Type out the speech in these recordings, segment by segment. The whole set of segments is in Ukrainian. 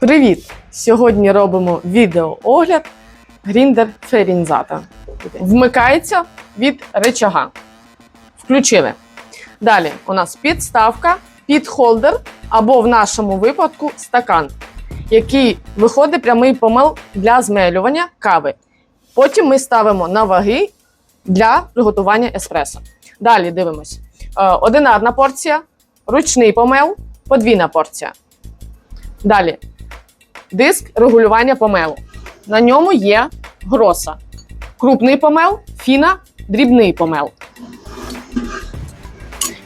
Привіт! Сьогодні робимо відеоогляд гріндер ферінзата. Вмикається від речага. Включили. Далі у нас підставка, підхолдер або в нашому випадку стакан, який виходить прямий помил для змелювання кави. Потім ми ставимо на ваги для приготування еспресо. Далі дивимось: Е, одинарна порція, ручний помел, подвійна порція. Далі диск регулювання помелу. На ньому є гроса, крупний помел, фіна, дрібний помел.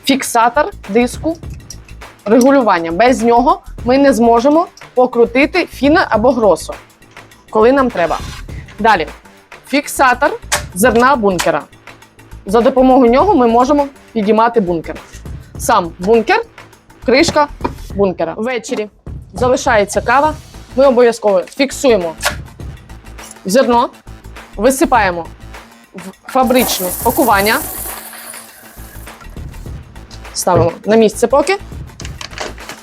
Фіксатор диску регулювання. Без нього ми не зможемо покрутити фіна або гросу, коли нам треба. Далі фіксатор зерна бункера. За допомогою нього ми можемо підіймати бункер. Сам бункер, кришка бункера. Ввечері залишається кава. Ми обов'язково фіксуємо зерно, висипаємо в фабричне пакування. Ставимо на місце поки.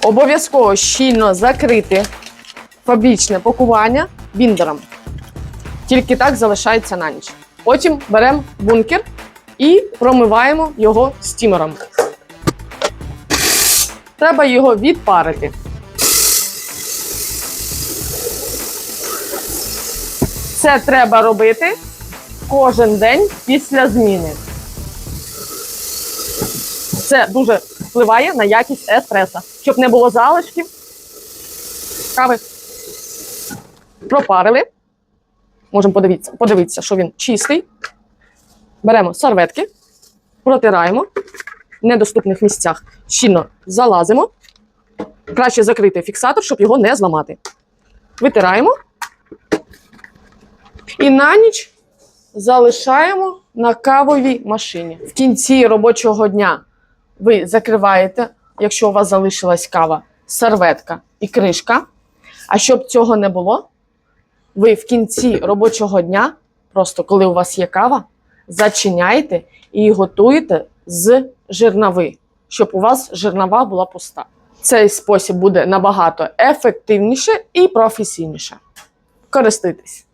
Обов'язково щільно закрити фабричне пакування біндером. Тільки так залишається на ніч. Потім беремо бункер і промиваємо його стімером. Треба його відпарити. Це треба робити кожен день після зміни. Це дуже впливає на якість еспресо, щоб не було залишків. Кави пропарили. Можемо подивитися, подивитися, що він чистий. Беремо серветки, протираємо в недоступних місцях. Щільно залазимо. Краще закрити фіксатор, щоб його не зламати. Витираємо. І на ніч залишаємо на кавовій машині. В кінці робочого дня ви закриваєте, якщо у вас залишилась кава, серветка і кришка. А щоб цього не було, ви в кінці робочого дня, просто коли у вас є кава, зачиняєте і готуєте з жирнови, щоб у вас жирнова була пуста. Цей спосіб буде набагато ефективніше і професійніше. Користуйтесь!